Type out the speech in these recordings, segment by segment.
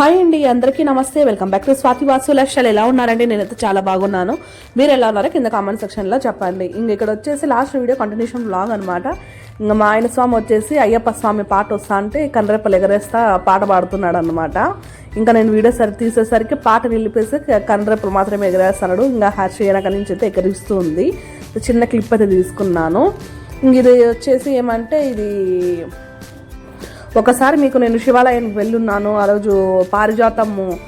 Hi అండి అందరికీ నమస్తే. Welcome back to Swathi Vasu లక్షలు ఎలా ఉన్నారండి? నేనైతే చాలా బాగున్నాను. మీరు ఎలా ఉన్నారో కింద కామెంట్ సెక్షన్లో చెప్పండి. ఇంక ఇక్కడ వచ్చేసి లాస్ట్ వీడియో కంటిన్యూషన్ బ్లాగ్ అనమాట ఇంకా మా ఆయన స్వామి వచ్చేసి అయ్యప్ప స్వామి పాట వస్తా అంటే కనరెప్పలు ఎగరేస్తా పాట పాడుతున్నాడు అనమాట ఇంకా నేను వీడియో సరి తీసేసరికి పాట నిలిపేసి కనరెప్పలు మాత్రమే ఎగరేస్తున్నాడు ఇంకా హ్యాష్ వెనక నుంచి అయితే ఎగరిస్తూ ఉంది చిన్న క్లిప్ అయితే తీసుకున్నాను. ఇంక ఇది వచ్చేసి ఏమంటే ఇది ఒకసారి మీకు నేను శివాలయానికి వెళ్ళున్నాను ఆ రోజు పారిజాతము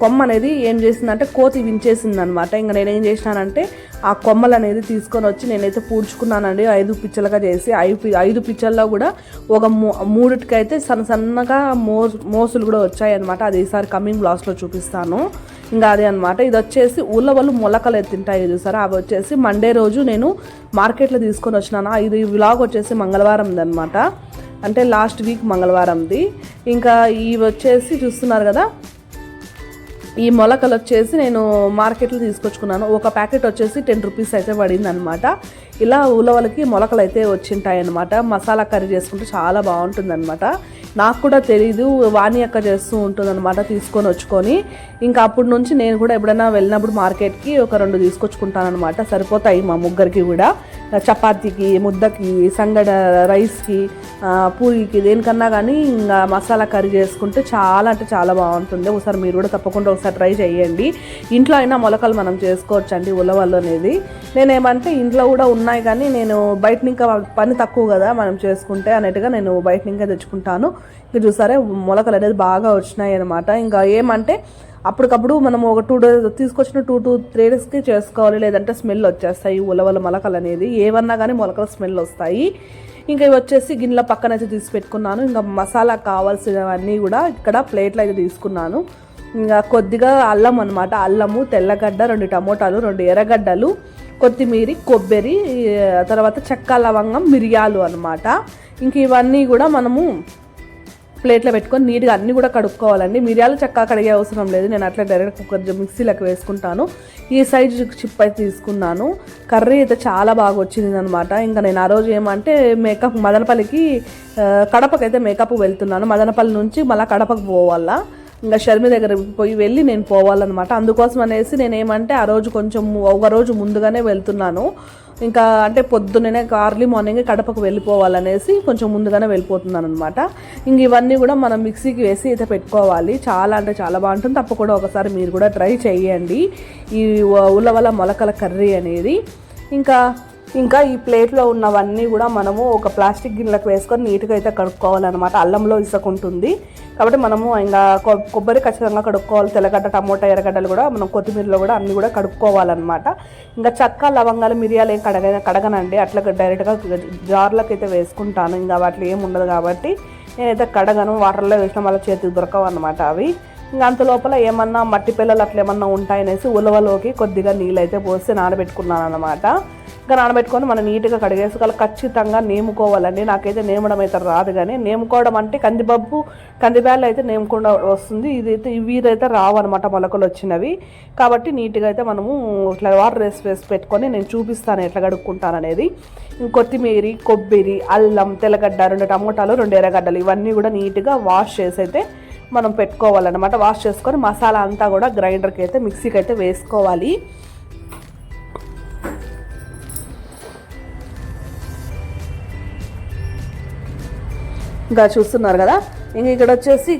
కొమ్మ అనేది ఏం చేసిందంటే కోతి వించేసింది అనమాట ఇంకా నేను ఏం చేసినానంటే ఆ కొమ్మలు అనేది తీసుకొని వచ్చి నేనైతే పూడ్చుకున్నానండి ఐదు పిచ్చలుగా చేసి ఐదు పి- ఐదు పిచ్చల్లో కూడా ఒక మూ- మూడిటికైతే సన్న సన్నగా మో మోసులు కూడా వచ్చాయి అనమాట అది ఈసారి కమింగ్ బ్లాస్లో చూపిస్తాను. ఇంకా అదే అనమాట. ఇది వచ్చేసి ఊళ్ళ వాళ్ళు మొలకలు ఎత్తింటాయి చూసారా? అవి వచ్చేసి మండే రోజు నేను మార్కెట్లో తీసుకొని వచ్చినాను. ఇది వ్లాగ్ వచ్చేసి మంగళవారం అనమాట. అంటే లాస్ట్ వీక్ మంగళవారంది. ఇంకా ఇవి వచ్చేసి చూస్తున్నారు కదా ఈ మొలకలు వచ్చేసి నేను మార్కెట్లో తీసుకొచ్చుకున్నాను. ఒక ప్యాకెట్ వచ్చేసి టెన్ రూపీస్ అయితే పడింది అనమాట ఇలా ఉలవలకి మొలకలు అయితే వచ్చింటాయన్నమాట. మసాలా కర్రీ చేసుకుంటే చాలా బాగుంటుంది అనమాట నాకు కూడా తెలీదు వాణి అక్క చేస్తూ ఉంటుంది అనమాట తీసుకొని వచ్చుకొని. ఇంకా అప్పటి నుంచి నేను కూడా ఎప్పుడైనా వెళ్ళినప్పుడు మార్కెట్కి ఒక రెండు తీసుకొచ్చుకుంటానమాట సరిపోతాయి మా ముగ్గురికి కూడా. చపాతీకి ముద్దకి సంగడ రైస్కి పూరికి దేనికన్నా కానీ ఇంకా మసాలా కర్రీ చేసుకుంటే చాలా అంటే చాలా బాగుంటుంది. ఒకసారి మీరు కూడా తప్పకుండా ఒకసారి ట్రై చేయండి. ఇంట్లో అయినా మొలకలు మనం చేసుకోవచ్చు అండి ఉలవలు అనేది. నేనేమంటే ఇంట్లో కూడా ఉన్నాయి కానీ నేను బయట ఇంకా పని తక్కువ కదా మనం చేసుకుంటే అన్నట్టుగా నేను బయట ఇంకా తెచ్చుకుంటాను. ఇంకా చూసారే మొలకలు అనేది బాగా వచ్చినాయి అనమాట ఇంకా ఏమంటే అప్పటికప్పుడు మనం ఒక టూ డేస్ తీసుకొచ్చిన టూ టూ త్రీ డేస్కి చేసుకోవాలి లేదంటే స్మెల్ వచ్చేస్తాయి ఉలవల మొలకలు అనేది. ఏమన్నా కానీ మొలకల స్మెల్ వస్తాయి. ఇంకా ఇవి వచ్చేసి గిన్నెల పక్కన అయితే తీసి పెట్టుకున్నాను. ఇంకా మసాలా కావాల్సినవన్నీ కూడా ఇక్కడ ప్లేట్లో అయితే తీసుకున్నాను. ఇంకా కొద్దిగా అల్లం అనమాట అల్లము తెల్లగడ్డ రెండు టమోటాలు రెండు ఎర్రగడ్డలు కొత్తిమీర కొబ్బరి తర్వాత చెక్క లవంగం మిరియాలు అనమాట ఇంక ఇవన్నీ కూడా మనము ప్లేట్లో పెట్టుకొని నీట్గా అన్నీ కూడా కడుక్కోవాలండి. మిరియాలు చెక్క కడిగే అవసరం లేదు. నేను అట్లా డైరెక్ట్ కుక్కర్ మిక్సీలోకి వేసుకుంటాను. ఈ సైజ్ చిప్ అయితే తీసుకున్నాను. కర్రీ అయితే చాలా బాగా వచ్చింది అనమాట ఇంకా నేను ఆ రోజు ఏమంటే మేకప్ మదనపల్లికి కడపకైతే మేకప్ వెళ్తున్నాను. మదనపల్లి నుంచి మళ్ళీ కడపకు పోవాలా. ఇంకా షర్మి దగ్గర పోయి వెళ్ళి నేను పోవాలన్నమాట. అందుకోసం అనేసి నేను ఏమంటే ఆ రోజు కొంచెం ఒక రోజు ముందుగానే వెళ్తున్నాను. ఇంకా అంటే పొద్దున్నే కార్లీ మార్నింగ్ కడపకు వెళ్ళిపోవాలనేసి కొంచెం ముందుగానే వెళ్ళిపోతున్నాను అనమాట ఇంక ఇవన్నీ కూడా మనం మిక్సీకి వేసి అయితే పెట్టుకోవాలి. చాలా అంటే చాలా బాగుంటుంది. తప్పకుండా ఒకసారి మీరు కూడా ట్రై చేయండి. ఈ ఉలవల మొలకల కర్రీ అనేది. ఇంకా ఇంకా ఈ ప్లేట్లో ఉన్నవన్నీ కూడా మనము ఒక ప్లాస్టిక్ గిన్నెలకు వేసుకొని నీట్గా అయితే కడుక్కోవాలన్నమాట. అల్లంలో ఇసుకుంటుంది. కాబట్టి మనము ఇంకా కొబ్బరి ఖచ్చితంగా కడుక్కోవాలి. తెల్లగడ్డ టమోటా ఎర్రగడ్డలు కూడా మనం కొత్తిమీరలో కూడా అన్నీ కూడా కడుక్కోవాలన్నమాట. ఇంకా చక్క లవంగాలు మిరియాలు ఏం కడగ కడగనండి. అట్లా డైరెక్ట్గా జార్లకు అయితే వేసుకుంటాను. ఇంకా వాటిలో ఏం ఉండదు కాబట్టి నేనైతే కడగను. వాటర్లో వేసిన వాళ్ళ చేతికి దొరకవు అనమాట అవి. ఇంకా అంత లోపల ఏమన్నా మట్టి పిల్లలు అట్లా ఏమన్నా ఉంటాయనేసి ఉలవలోకి కొద్దిగా నీళ్ళు అయితే పోసి నానబెట్టుకున్నాను అనమాట ఇంకా నానబెట్టుకొని మనం నీట్గా కడిగేసుకోవాలి ఖచ్చితంగా నేముకోవాలండి. నాకైతే నేమడం అయితే రాదు కానీ నేముకోవడం అంటే కందిపప్పు కందిబ్యాలు అయితే నేముకుండా వస్తుంది. ఇదైతే ఇవిదైతే రావన్నమాట మొలకలు వచ్చినవి. కాబట్టి నీట్గా అయితే మనము ఇట్లా వాటర్ వేసి వేసి పెట్టుకొని నేను చూపిస్తాను ఎట్లా కడుక్కుంటాను అనేది కొత్తిమీరి కొబ్బరి అల్లం తెల్లగడ్డ రెండు టమోటాలు రెండు ఎర్రగడ్డలు ఇవన్నీ కూడా నీట్గా వాష్ చేసి అయితే మనం పెట్టుకోవాలన్నమాట. వాష్ చేసుకొని మసాలా అంతా కూడా గ్రైండర్కి అయితే మిక్సీకి అయితే వేసుకోవాలి. ఇంకా చూస్తున్నారు కదా? ఇంక ఇక్కడ వచ్చేసి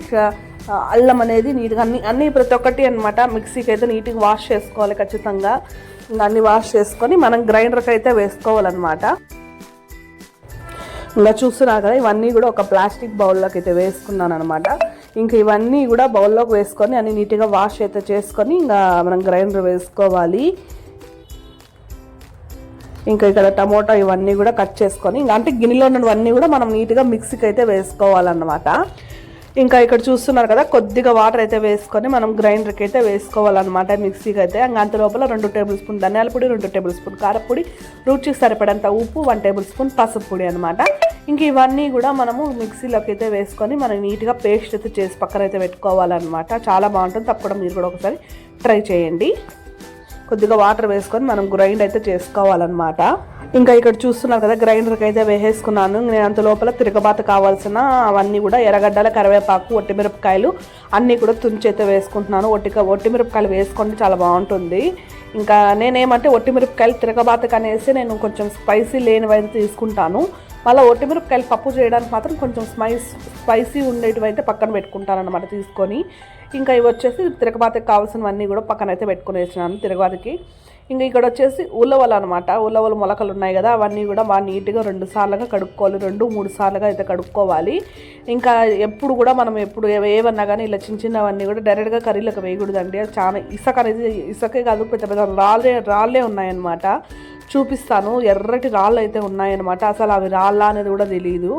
అల్లం అనేది నీట్గా అన్ని అన్ని ప్రతి ఒక్కటి అనమాట మిక్సీకి అయితే నీట్గా వాష్ చేసుకోవాలి ఖచ్చితంగా. ఇంకా అన్ని వాష్ చేసుకొని మనం గ్రైండర్కి అయితే వేసుకోవాలన్నమాట. ఇంకా చూస్తున్నారు కదా ఇవన్నీ కూడా ఒక ప్లాస్టిక్ బౌల్లోకి అయితే వేసుకున్నాను అనమాట ఇంకా ఇవన్నీ కూడా బౌల్లోకి వేసుకొని అన్ని నీట్గా వాష్ అయితే చేసుకొని ఇంకా మనం గ్రైండర్ వేసుకోవాలి. ఇంకా ఇక్కడ టమోటా ఇవన్నీ కూడా కట్ చేసుకొని ఇంకా అంటే గిన్నెలో ఉన్నవన్నీ కూడా మనం నీట్గా మిక్సీకి అయితే వేసుకోవాలన్నమాట. ఇంకా ఇక్కడ చూస్తున్నారు కదా కొద్దిగా వాటర్ అయితే వేసుకొని మనం గ్రైండర్కి అయితే వేసుకోవాలన్నమాట మిక్సీకి అయితే. ఇంకా అంత లోపల రెండు టేబుల్ స్పూన్ ధనియాల పొడి రెండు టేబుల్ స్పూన్ కారపొడి రుచికి సరిపడంత ఉప్పు వన్ టేబుల్ స్పూన్ పసుపు పొడి అనమాట ఇంక ఇవన్నీ కూడా మనము మిక్సీలోకి అయితే వేసుకొని మనం నీట్గా పేస్ట్ అయితే చేసి పక్కన అయితే పెట్టుకోవాలన్నమాట. చాలా బాగుంటుంది. తప్పకుండా మీరు కూడా ఒకసారి ట్రై చేయండి. కొద్దిగా వాటర్ వేసుకొని మనం గ్రైండ్ అయితే చేసుకోవాలన్నమాట. ఇంకా ఇక్కడ చూస్తున్నారు కదా గ్రైండర్కి అయితే వేసేసుకున్నాను. నేను అంత లోపల తిరగబాత కావాల్సిన అవన్నీ కూడా ఎర్రగడ్డల కరివేపాకు ఒట్టిమిరపకాయలు అన్నీ కూడా తుంచైతే అయితే వేసుకుంటున్నాను. ఒట్టిక ఒట్టిమిరపకాయలు వేసుకుంటే చాలా బాగుంటుంది. ఇంకా నేనేమంటే ఒట్టిమిరపకాయలు తిరగబాతకు అనేసి నేను కొంచెం స్పైసీ లేనివైతే తీసుకుంటాను. మళ్ళీ ఒట్టిమిరపకాయలు పప్పు చేయడానికి మాత్రం కొంచెం స్పైస్ స్పైసీ ఉండేటివి అయితే పక్కన పెట్టుకుంటాను అనమాట తీసుకొని. ఇంకా ఇవి వచ్చేసి తిరగబాతకి కావాల్సినవన్నీ కూడా పక్కన అయితే పెట్టుకుని వేసినాను తిరగబాతకి. ఇంకా ఇక్కడ వచ్చేసి ఉలవలు అనమాట ఉలవలు మొలకలు ఉన్నాయి కదా అవన్నీ కూడా బాగా నీట్గా రెండు సార్లుగా కడుక్కోవాలి. రెండు మూడు సార్లుగా అయితే కడుక్కోవాలి. ఇంకా ఎప్పుడు కూడా మనం ఎప్పుడు ఏవన్నా కానీ ఇలా చిన్న చిన్నవన్నీ కూడా డైరెక్ట్గా కర్రీలకు వేయకూడదండి. అది చాలా ఇసుక అనేది ఇసుకే కాదు పెద్ద పెద్ద రాళ్ళే రాళ్ళే ఉన్నాయన్నమాట. చూపిస్తాను. ఎర్రటి రాళ్ళు అయితే ఉన్నాయన్నమాట. అసలు అవి రాళ్ళ అనేది కూడా తెలియదు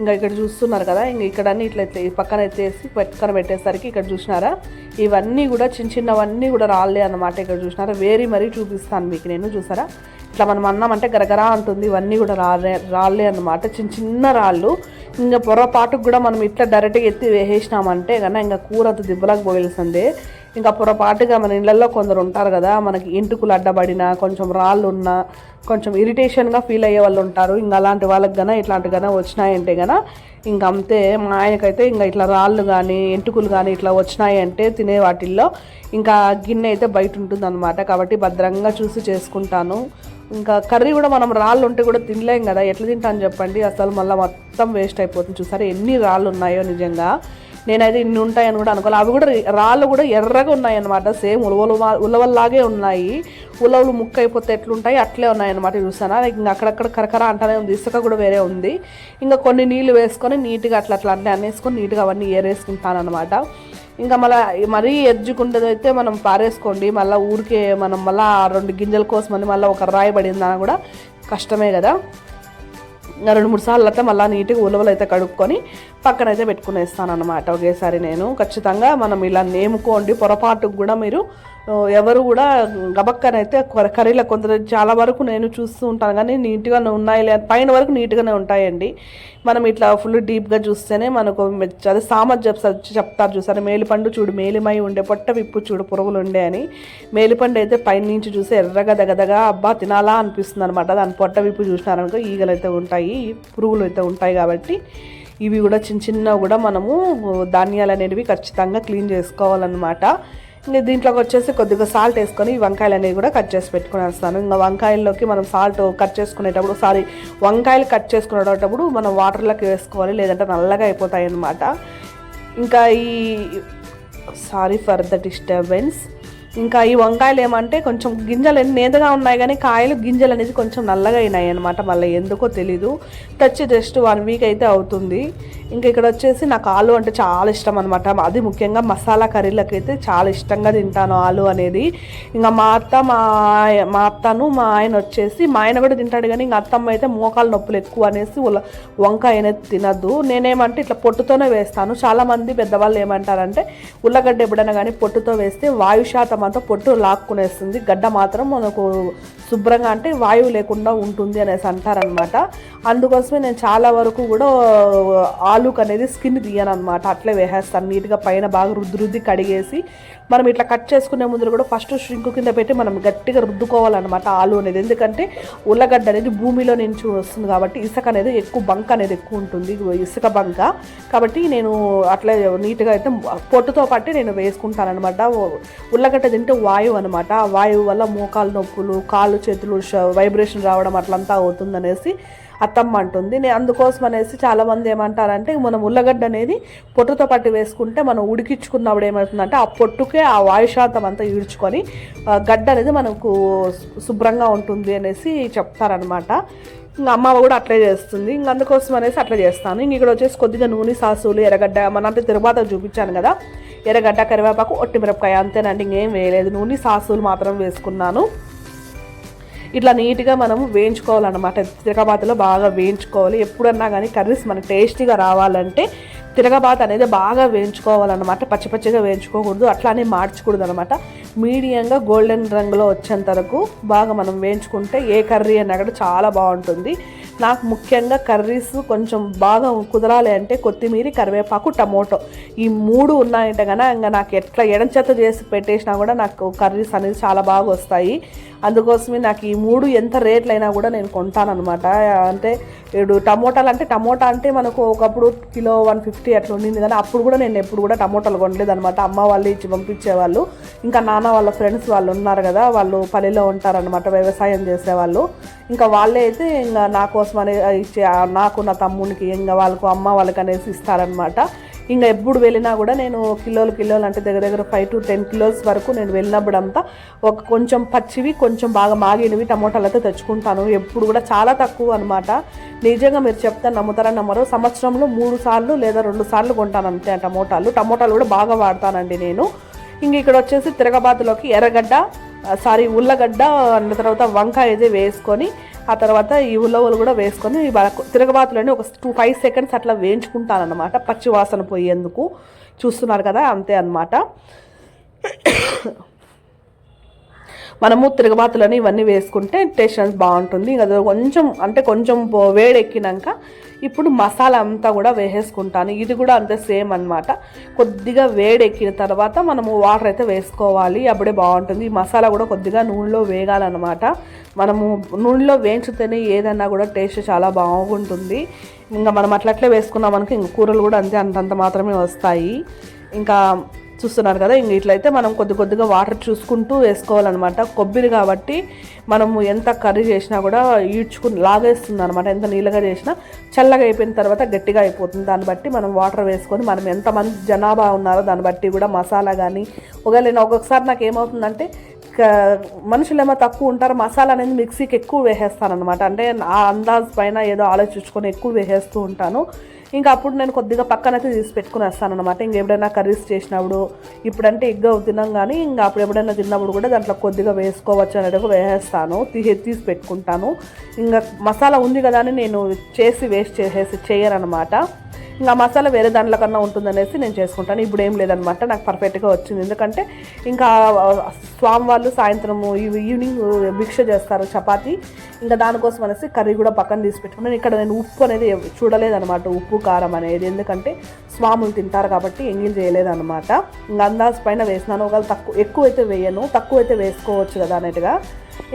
ఇంకా ఇక్కడ చూస్తున్నారు కదా ఇంక ఇక్కడ అన్ని ఇట్లా అయితే ఈ పక్కన ఎత్తేసి పక్కన పెట్టేసరికి ఇక్కడ చూసినారా? ఇవన్నీ కూడా చిన్న చిన్నవన్నీ కూడా రాళ్ళే అన్నమాట ఇక్కడ చూసినారా? వేరి మరీ చూపిస్తాను మీకు నేను చూసారా? ఇట్లా మనం అన్నం అంటే గరగరా అంటుంది ఇవన్నీ కూడా రాలే రాళ్ళే అన్నమాట. చిన్న చిన్న రాళ్ళు. ఇంకా పొరపాటుకు కూడా మనం ఇట్లా డైరెక్ట్గా ఎత్తి వేసేసినామంటే కన్నా ఇంకా కూర అంత దిబ్బలకు పోయాల్సిందే ఇంకా పొరపాటుగా మన ఇళ్ళల్లో కొందరు ఉంటారు కదా మనకి ఇంటుకులు అడ్డబడిన కొంచెం రాళ్ళు ఉన్న కొంచెం ఇరిటేషన్గా ఫీల్ అయ్యే వాళ్ళు ఉంటారు. ఇంకా అలాంటి వాళ్ళకి గన ఇట్లాంటి గన వచ్చినాయంటే గన ఇంక అంతే. మా ఆయనకైతే ఇంకా ఇట్లా రాళ్ళు కానీ ఎంటుకులు కానీ ఇట్లా వచ్చినాయి అంటే తినే వాటిల్లో ఇంకా గిన్నె అయితే బయట ఉంటుంది కాబట్టి భద్రంగా చూసి చేసుకుంటాను. ఇంకా కర్రీ కూడా మనం రాళ్ళు ఉంటే కూడా తినలేం కదా ఎట్లా తింటాను చెప్పండి? అసలు మళ్ళీ మొత్తం వేస్ట్ అయిపోతుంది. చూసారా ఎన్ని రాళ్ళు ఉన్నాయో నిజంగా. నేనైతే ఇన్ని ఉంటాయని కూడా అనుకోవాలి అవి కూడా రాళ్ళు కూడా ఎర్రగా ఉన్నాయి అనమాట సేమ్ ఉలవలు ఉలవల్లాగే ఉన్నాయి. ఉలవలు ముక్క అయిపోతే ఎట్లుంటాయి? అట్లే ఉన్నాయన్నమాట చూసానా? ఇంకా అక్కడక్కడ కరకర అంటనే ఉంది. ఇసుక కూడా వేరే ఉంది. ఇంకా కొన్ని నీళ్ళు వేసుకొని నీట్గా అట్లా అట్లా అన్నీ అనేసుకొని నీట్గా అవన్నీ ఏరేసుకుంటాను అనమాట ఇంకా మళ్ళీ మరీ ఎడ్జుకుండేది అయితే మనం పారేసుకోండి. మళ్ళీ ఊరికే మనం మళ్ళీ రెండు గింజల కోసమని మళ్ళీ ఒక రాయి పడిందని కూడా కష్టమే కదా. రెండు మూడు సార్లు అయితే మళ్ళీ నీట్గా ఉలవలు అయితే కడుక్కొని పక్కన అయితే పెట్టుకునేస్తాను అనమాట ఒకేసారి నేను. ఖచ్చితంగా మనం ఇలా నేముకోండి. పొరపాటుకు కూడా మీరు ఎవరు కూడా గబక్కనైతే కొర- కర్రీలో కొంత చాలా వరకు నేను చూస్తూ ఉంటాను. కానీ నీట్గానే ఉన్నాయి. లేదు పైన వరకు నీట్గానే ఉంటాయండి. మనం ఇట్లా ఫుల్ డీప్గా చూస్తేనే మనకు అదే సామర్థ్యం చెప్తారు చెప్తారు చూసారు? మేలిపండు చూడు మేలిమై ఉండే పొట్ట విప్పు చూడు పురుగులు ఉండే అని. మేలిపండు అయితే పైన నుంచి చూస్తే ఎర్రగా దగదగా అబ్బా తినాలా అనిపిస్తుంది అనమాట దాని పొట్ట విప్పు చూసినారనుకో ఈగలు అయితే ఉంటాయి పురుగులు అయితే ఉంటాయి కాబట్టి. ఇవి కూడా చిన్న చిన్నవి కూడా మనము ధాన్యాలు అనేవి ఖచ్చితంగా క్లీన్ చేసుకోవాలన్నమాట. ఇంకా దీంట్లోకి వచ్చేసి కొద్దిగా సాల్ట్ వేసుకొని ఈ వంకాయలు అనేవి కూడా కట్ చేసి పెట్టుకుని వస్తాను. ఇంకా వంకాయల్లోకి మనం సాల్ట్ కట్ చేసుకునేటప్పుడు సారీ వంకాయలు కట్ చేసుకునేటప్పుడు మనం వాటర్లోకి వేసుకోవాలి లేదంటే నల్లగా అయిపోతాయి అన్నమాట ఇంకా ఈ సారీ ఫర్ ద డిస్టర్బెన్స్. ఇంకా ఈ వంకాయలు ఏమంటే కొంచెం గింజలు నేతగా ఉన్నాయి కానీ కాయలు గింజలు అనేది కొంచెం నల్లగా అయినాయి అనమాట మళ్ళీ ఎందుకో తెలీదు. తెచ్చి జస్ట్ వన్ వీక్ అయితే అవుతుంది. ఇంకా ఇక్కడ వచ్చేసి నాకు ఆలు అంటే చాలా ఇష్టం అనమాట అది ముఖ్యంగా మసాలా కర్రీలకు అయితే చాలా ఇష్టంగా తింటాను ఆలు అనేది. ఇంకా మా అత్త మా ఆయ- మా అత్తను మా ఆయన వచ్చేసి మా ఆయన కూడా తింటాడు కానీ ఇంకా అత్తమ్మ అయితే మోకాలు నొప్పులు ఎక్కువ అనేసి వంకాయ అనేది తినద్దు. నేనేమంటే ఇట్లా పొట్టుతోనే వేస్తాను. చాలామంది పెద్దవాళ్ళు ఏమంటారంటే ఉల్లగడ్డ ఎప్పుడైనా కానీ పొట్టుతో వేస్తే వాయు మాత్రం అంతా పొట్టు లాక్కునేస్తుంది గడ్డ మాత్రం మనకు శుభ్రంగా అంటే వాయువు లేకుండా ఉంటుంది అనేసి అంటారనమాట అందుకోసమే నేను చాలా వరకు కూడా ఆలుక్ అనేది స్కిన్ తీయను అనమాట అట్లే వేసేస్తాను నీట్గా పైన బాగా రుద్ది రుద్ది కడిగేసి మనం ఇట్లా కట్ చేసుకునే ముందు కూడా ఫస్ట్ షింకు కింద పెట్టి మనం గట్టిగా రుద్దుకోవాలన్నమాట ఆలు అనేది. ఎందుకంటే ఉల్లగడ్డ అనేది భూమిలో నుంచి వస్తుంది కాబట్టి ఇసుక అనేది ఎక్కువ బంక్ అనేది ఎక్కువ ఉంటుంది. ఇసుక బంక. కాబట్టి నేను అట్లా నీట్గా అయితే పొట్టుతో పట్టి నేను వేసుకుంటానమాట ఉల్లగడ్డ తింటే వాయువు అనమాట ఆ వాయువు వల్ల మోకాలు నొప్పులు కాళ్ళు చేతులు వైబ్రేషన్ రావడం అట్లంతా అవుతుందనేసి అత్తమ్మ అంటుంది. నేను అందుకోసం అనేసి చాలామంది ఏమంటారంటే మనం ఉల్లగడ్డ అనేది పొట్టుతో పట్టి వేసుకుంటే మనం ఉడికించుకున్నప్పుడు ఏమవుతుందంటే ఆ పొట్టుకే ఆ వాయు శాతం అంతా ఈడ్చుకొని గడ్డ అనేది మనకు శుభ్రంగా ఉంటుంది అనేసి చెప్తారనమాట ఇంకా అమ్మ కూడా అట్లే చేస్తుంది. ఇంక అందుకోసం అనేసి అట్లా చేస్తాను. ఇంక ఇక్కడ వచ్చేసి కొద్దిగా నూనె సాసులు ఎర్రగడ్డ మన అంటే తిరువాత చూపించాను కదా. ఎర్రగడ్డ కరివేపాకు ఒట్టి మిరపకాయ అంతేనండి. ఇంకేం వేయలేదు. నూనె సాసులు మాత్రం వేసుకున్నాను. ఇట్లా నీట్గా మనం వేయించుకోవాలన్నమాట. తిరగబాతలో బాగా వేయించుకోవాలి. ఎప్పుడన్నా కానీ కర్రీస్ మనకి టేస్టీగా రావాలంటే తిరగబాత అనేది బాగా వేయించుకోవాలన్నమాట. పచ్చి పచ్చిగా వేయించుకోకూడదు. అట్లానే మార్చకూడదు అనమాట మీడియంగా గోల్డెన్ రంగులో వచ్చేంత వరకు బాగా మనం వేయించుకుంటే ఏ కర్రీ అయినా కూడా చాలా బాగుంటుంది. నాకు ముఖ్యంగా కర్రీస్ కొంచెం బాగా కుదరాలి అంటే కొత్తిమీర కరివేపాకు టమోటో ఈ మూడు ఉన్నాయంటే కనుక ఇంకా నాకు ఎట్లా ఎడంచేత చేసి పెట్టేసినా కూడా నాకు కర్రీస్ అనేది చాలా బాగా వస్తాయి. అందుకోసమే నాకు ఈ మూడు ఎంత రేట్లైనా కూడా నేను కొంటానన్నమాట. అంటే ఇప్పుడు టమోటాలు అంటే టమోటా అంటే మనకు ఒకప్పుడు కిలో వన్ ఫిఫ్టీ అట్లా ఉండింది కానీ అప్పుడు కూడా నేను ఎప్పుడు కూడా టమోటాలు కొనలేదు అనమాట అమ్మ వాళ్ళు ఇచ్చి పంపించేవాళ్ళు. ఇంకా నాన్న వాళ్ళ ఫ్రెండ్స్ వాళ్ళు ఉన్నారు కదా వాళ్ళు పల్లెలో ఉంటారనమాట వ్యవసాయం చేసేవాళ్ళు. ఇంకా వాళ్ళే అయితే ఇంకా నా కోసం అనే ఇచ్చే నాకు నా తమ్మునికి ఇంకా వాళ్ళకు అమ్మ వాళ్ళకి అనేసి ఇస్తారనమాట ఇంకా ఎప్పుడు వెళ్ళినా కూడా నేను కిలోలు కిలోలు అంటే దగ్గర దగ్గర ఫైవ్ టు టెన్ కిలోస్ వరకు నేను వెళ్ళినప్పుడు అంతా ఒక కొంచెం పచ్చివి కొంచెం బాగా మాగినవి టమోటాలు అయితే తెచ్చుకుంటాను. ఎప్పుడు కూడా చాలా తక్కువ అనమాట నిజంగా మీరు చెప్తే నమ్ముతారా నమ్మరు. సంవత్సరంలో మూడు సార్లు లేదా రెండు సార్లు కొంటాను అంతే ఆ టమోటాలు. టమోటాలు కూడా బాగా వాడతానండి నేను. ఇంక ఇక్కడ వచ్చేసి తిరగబాతులోకి ఎర్రగడ్డ సారీ ఉల్లగడ్డ అన్న తర్వాత వంకాయ అయితే వేసుకొని ఆ తర్వాత ఈ ఉల్లవలు కూడా వేసుకొని తిరగబాతులని ఒక టూ ఫైవ్ సెకండ్స్ అట్లా వేయించుకుంటానమాట పచ్చి వాసన పోయేందుకు చూస్తున్నారు కదా అంతే అనమాట మనము తిరగబాతులని ఇవన్నీ వేసుకుంటే టేస్ట్ బాగుంటుంది. ఇంకా కొంచెం అంటే కొంచెం వేడెక్కినాక ఇప్పుడు మసాలా అంతా కూడా వేసేసుకుంటాను. ఇది కూడా అంతే సేమ్ అనమాట కొద్దిగా వేడెక్కిన తర్వాత మనము వాటర్ అయితే వేసుకోవాలి. అప్పుడే బాగుంటుంది. ఈ మసాలా కూడా కొద్దిగా నూనెలో వేగాలన్నమాట. మనము నూనెలో వేయించితేనే ఏదన్నా కూడా టేస్ట్ చాలా బాగుంటుంది. ఇంకా మనం అట్లట్లే వేసుకున్నాం మనకి ఇంక కూరలు కూడా అంతే అంతంత మాత్రమే వస్తాయి. ఇంకా చూస్తున్నారు కదా. ఇంక ఇట్లయితే మనం కొద్ది కొద్దిగా వాటర్ చూసుకుంటూ వేసుకోవాలన్నమాట. కొబ్బరి కాబట్టి మనము ఎంత కర్రీ చేసినా కూడా ఈడ్చుకుని లాగేస్తుంది అనమాట ఎంత నీళ్ళగా చేసినా చల్లగా అయిపోయిన తర్వాత గట్టిగా అయిపోతుంది. దాన్ని బట్టి మనం వాటర్ వేసుకొని మనం ఎంతమంది జనాభా ఉన్నారో దాన్ని బట్టి కూడా మసాలా కానీ ఒకవేళ ఒక్కొక్కసారి నాకు ఏమవుతుందంటే మనుషులు ఏమో తక్కువ ఉంటారు. మసాలా అనేది మిక్సీకి ఎక్కువ వేసేస్తాను అనమాట అంటే ఆ అందాజ్ పైన ఏదో ఆలోచించుకొని ఎక్కువ వేసేస్తూ ఉంటాను. ఇంకా అప్పుడు నేను కొద్దిగా పక్కనైతే తీసి పెట్టుకుని వస్తాను అనమాట ఇంక ఎప్పుడైనా కర్రీస్ చేసినప్పుడు ఇప్పుడంటే ఎగ్గా తిన్నాం కానీ ఇంకా అప్పుడు ఎప్పుడైనా తిన్నప్పుడు కూడా దాంట్లో కొద్దిగా వేసుకోవచ్చు అనేది వేసేస్తాను. తీసి తీసి పెట్టుకుంటాను. ఇంకా మసాలా ఉంది కదా అని నేను చేసి వేస్ట్ చేసేసి చేయనమాట ఇంకా మసాలా వేరే దాంట్లో కన్నా ఉంటుందనేసి నేను చేసుకుంటాను. ఇప్పుడు ఏం లేదనమాట నాకు పర్ఫెక్ట్గా వచ్చింది. ఎందుకంటే ఇంకా స్వామి వాళ్ళు సాయంత్రము ఈవినింగ్ భిక్ష చేస్తారు చపాతి. ఇంకా దానికోసం అనేసి కర్రీ కూడా పక్కన తీసి పెట్టుకున్నాను. ఇక్కడ నేను ఉప్పు అనేది చూడలేదనమాట ఉప్పు కారం అనేది. ఎందుకంటే స్వాములు తింటారు కాబట్టి ఎంగిల్ చేయలేదనమాట. ఇంకా అందాజ్ పైన వేసినాను. ఒకవేళ తక్కువ ఎక్కువ అయితే వేయను తక్కువ అయితే వేసుకోవచ్చు కదా అన్నట్టుగా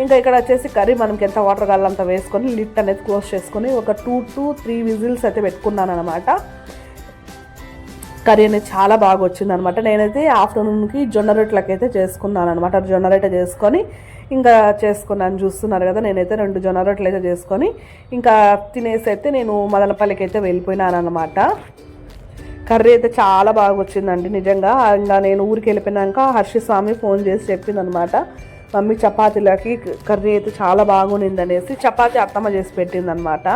ఇంకా ఇక్కడ వచ్చేసి కర్రీ మనకి ఎంత వాటర్ కావాలంత వేసుకొని లిట్ అనేది క్లోజ్ చేసుకొని ఒక టూ టు త్రీ విజిల్స్ అయితే పెట్టుకున్నాను అనమాట కర్రీ అనేది చాలా బాగా వచ్చింది అనమాట నేనైతే ఆఫ్టర్నూన్కి జొన్న రొట్టెలకి అయితే చేసుకున్నాను అనమాట జొన్న రొట్టె చేసుకొని ఇంకా చేసుకున్నాను చూస్తున్నారు కదా నేనైతే రెండు జొన్న రొట్టెలు అయితే చేసుకొని ఇంకా తినేసి అయితే నేను మదనపల్లికి అయితే వెళ్ళిపోయినాను అనమాట కర్రీ అయితే చాలా బాగా వచ్చిందండి నిజంగా. ఇంకా నేను ఊరికి వెళ్ళిపోయినాక హర్షస్వామి ఫోన్ చేసి చెప్పిందనమాట మమ్మీ చపాతీలకి కర్రీ అయితే చాలా బాగుంది అనేసి చపాతీ అత్తమ్మ చేసి పెట్టిందనమాట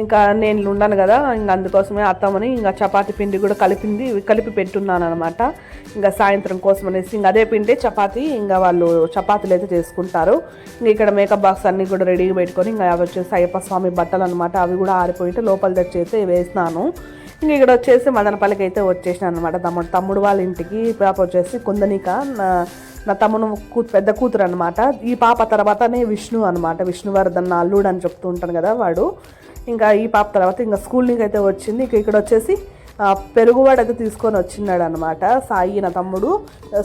ఇంకా నేను ఉన్నాను కదా ఇంకా అందుకోసమే అత్తమ్మని ఇంకా చపాతీ పిండి కూడా కలిపింది కలిపి పెట్టున్నాను అనమాట ఇంకా సాయంత్రం కోసం అనేసి ఇంకా అదే పిండి చపాతీ ఇంకా వాళ్ళు చపాతీలు అయితే చేసుకుంటారు. ఇంకా ఇక్కడ మేకప్ బాక్స్ అన్నీ కూడా రెడీగా పెట్టుకొని ఇంకా అవి వచ్చేసి అయ్యప్ప స్వామి బట్టలు అనమాట అవి కూడా ఆరిపోయింటే లోపల తెచ్చి అయితే వేసినాను. ఇంక ఇక్కడ వచ్చేసి మదనపల్లికి అయితే వచ్చేసినాను అనమాట తమ్ముడు తమ్ముడు వాళ్ళ ఇంటికి పాప వచ్చేసి కుందనిక నా తమ్ముడు పెద్ద కూతురు అనమాట ఈ పాప తర్వాతనే విష్ణు అనమాట విష్ణువర్ధన్ నా అల్లుడు అని చెప్తూ ఉంటాను కదా వాడు. ఇంకా ఈ పాప తర్వాత ఇంకా స్కూల్ నుంచి అయితే వచ్చింది. ఇక ఇక్కడ వచ్చేసి పెరుగువాడు అయితే తీసుకొని వచ్చినాడు అనమాట సాయి నా తమ్ముడు.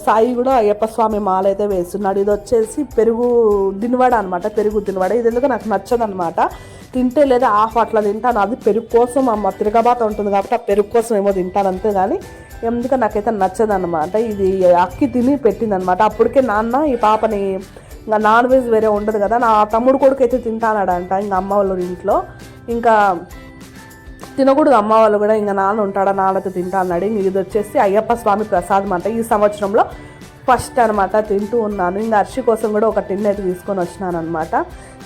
సాయి కూడా అయ్యప్ప స్వామి మాల అయితే వేస్తున్నాడు. ఇది వచ్చేసి పెరుగు దినవాడ అనమాట పెరుగు దినవాడ. ఇది ఎందుకు నాకు నచ్చదనమాట తింటే లేదా హాఫ్ అట్లా తింటాను. అది పెరుగు కోసం అమ్మ తిరగబాత ఉంటుంది కాబట్టి ఆ పెరుగు కోసం ఏమో తింటాను అంతే కానీ ఎందుకంటే నాకైతే నచ్చదన్నమాట. ఇది అక్కి తిని పెట్టిందనమాట అప్పటికే నాన్న ఈ పాపని ఇంకా నాన్ వెజ్ వేరే ఉండదు కదా నా తమ్ముడు కొడుకు అయితే తింటానాడంట ఇంకా అమ్మ వాళ్ళ ఇంట్లో. ఇంకా తినకూడదు అమ్మ వాళ్ళు కూడా ఇంకా నాన్న ఉంటాడా నాన్నతో తింటా అన్నాడు. ఇది వచ్చేసి అయ్యప్ప స్వామి ప్రసాదం అంట. ఈ సంవత్సరంలో ఫస్ట్ అనమాట తింటూ ఉన్నాను. ఇంకా అర్షి కోసం కూడా ఒక టిన్ అయితే తీసుకొని వచ్చినాను అనమాట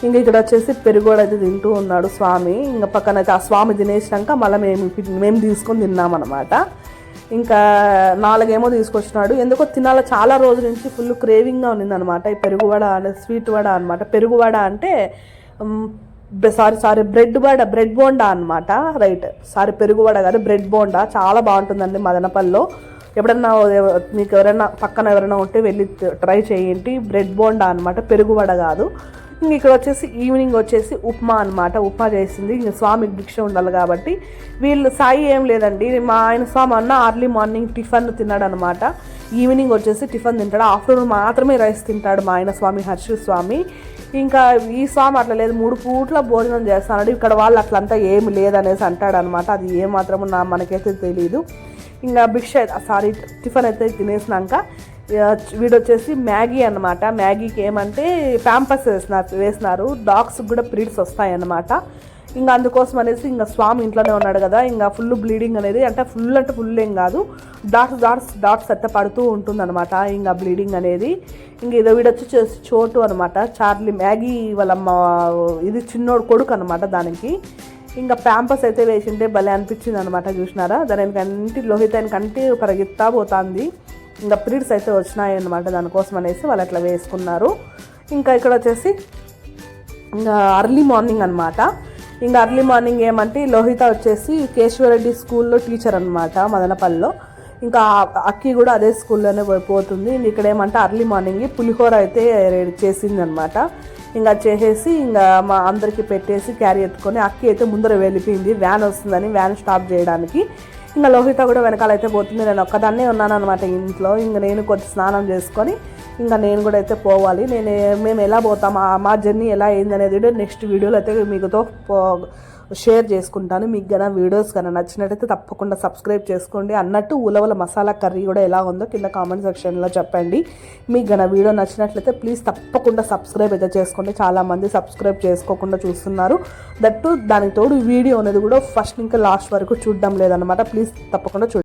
ఇంకా ఇక్కడ వచ్చేసి పెరుగోడు అయితే తింటూ ఉన్నాడు స్వామి. ఇంకా పక్కన అయితే ఆ స్వామి తినేసినాక మళ్ళీ మేము మేము తీసుకొని తిన్నామన్నమాట. ఇంకా నాలుగేమో తీసుకొచ్చినాడు. ఎందుకో తినాల చాలా రోజుల నుంచి ఫుల్ క్రేవింగ్గా ఉన్నిందనమాట ఈ పెరుగువడ అనే స్వీట్ వడ అనమాట పెరుగువడ అంటే sorry sorry bread vada bread bonda అనమాట రైట్. సారీ పెరుగు వడ కాదు బ్రెడ్ బోండా. చాలా బాగుంటుందండి మదనపల్లిలో ఎప్పుడన్నా మీకు ఎవరైనా పక్కన ఎవరైనా ఉంటే వెళ్ళి ట్రై చేయండి. బ్రెడ్ బోండా అనమాట పెరుగు వడ కాదు. ఇంక ఇక్కడ వచ్చేసి ఈవినింగ్ వచ్చేసి ఉప్మా అనమాట ఉప్మా చేసింది. ఇంక స్వామికి భిక్ష ఉండాలి కాబట్టి. వీళ్ళు సాయి ఏం లేదండి. మా ఆయన స్వామి అన్న అర్లీ మార్నింగ్ టిఫిన్ తిన్నాడు అనమాట ఈవినింగ్ వచ్చేసి టిఫిన్ తింటాడు. ఆఫ్టర్నూన్ మాత్రమే రైస్ తింటాడు మా ఆయన స్వామి హర్షి స్వామి. ఇంకా ఈ స్వామి అట్లా లేదు. మూడు పూట్ల భోజనం చేస్తాడు. ఇక్కడ వాళ్ళు అట్లంతా ఏమి లేదనేసి అంటాడు అనమాట అది ఏమాత్రము నా మనకైతే తెలియదు ఇంకా భిక్ష సారీ టిఫిన్ అయితే తినేసినాక వీడొచ్చేసి వీడు వచ్చేసి మ్యాగీ అనమాట మ్యాగీకి ఏమంటే ప్యాంపస్ వేసిన వేసినారు. డాగ్స్కి కూడా ప్రీడ్స్ వస్తాయన్నమాట. ఇంకా అందుకోసం అనేసి ఇంకా స్వామి ఇంట్లోనే ఉన్నాడు కదా. ఇంకా ఫుల్ బ్లీడింగ్ అనేది అంటే ఫుల్ అంటే ఫుల్ ఏం కాదు. డాట్స్ డాట్స్ డాట్స్ అయితే పడుతూ ఉంటుందన్నమాట ఇంకా బ్లీడింగ్ అనేది. ఇంక ఇదో వీడొచ్చి చేసి చోటు అనమాట చార్లీ మ్యాగీ వాళ్ళమ్మ ఇది చిన్నోడు కొడుకు అనమాట దానికి. ఇంకా ప్యాంపస్ అయితే వేసింటే భలే అనిపించింది అనమాట చూసినారా? దాని కంటి లోహితానికి కంటి పరిగెత్తా పోతుంది. ఇంకా పీరియడ్స్ అయితే వచ్చినాయి అనమాట దానికోసం అనేసి వాళ్ళు అట్లా వేసుకున్నారు. ఇంకా ఇక్కడ వచ్చేసి ఇంకా అర్లీ మార్నింగ్ అనమాట ఇంకా అర్లీ మార్నింగ్ ఏమంటే లోహిత వచ్చేసి కేశవరెడ్డి స్కూల్లో టీచర్ అనమాట మదనపల్లిలో. ఇంకా అక్కి కూడా అదే స్కూల్లోనే పోతుంది. ఇక్కడ ఏమంటే అర్లీ మార్నింగ్ పులిహోర అయితే రెడీ చేసింది అనమాట ఇంకా చేసేసి ఇంకా మా అందరికి పెట్టేసి క్యారీ ఎత్తుకొని అక్కి అయితే ముందర వెళ్ళిపోయింది. వ్యాన్ వస్తుందని వ్యాన్ స్టాప్ చేయడానికి. ఇంకా లోహిత కూడా వెనకాల అయితే పోతుంది. నేను ఒక్కదాన్నే ఉన్నాను అనమాట ఇంట్లో. ఇంకా నేను కొద్ది స్నానం చేసుకొని ఇంకా నేను కూడా అయితే పోవాలి. నేను మేము ఎలా పోతాం? మా జర్నీ ఎలా అయింది అనేది నెక్స్ట్ వీడియోలో అయితే మీకుతో పో- షేర్ చేసుకుంటాను. మీకు గన వీడియోస్ కన్నా నచ్చినట్టయితే తప్పకుండా సబ్స్క్రైబ్ చేసుకోండి. అన్నట్టు ఉలవల మసాలా కర్రీ కూడా ఎలా ఉందో కింద కామెంట్ సెక్షన్లో చెప్పండి. మీకు కన్నా వీడియో నచ్చినట్లయితే ప్లీజ్ తప్పకుండా సబ్స్క్రైబ్ అయితే చేసుకోండి. చాలామంది సబ్స్క్రైబ్ చేసుకోకుండా చూస్తున్నారు. దట్టు దానికి తోడు వీడియో అనేది కూడా ఫస్ట్ ఇంకా లాస్ట్ వరకు చూడడం లేదన్నమాట. ప్లీజ్ తప్పకుండా చూడండి.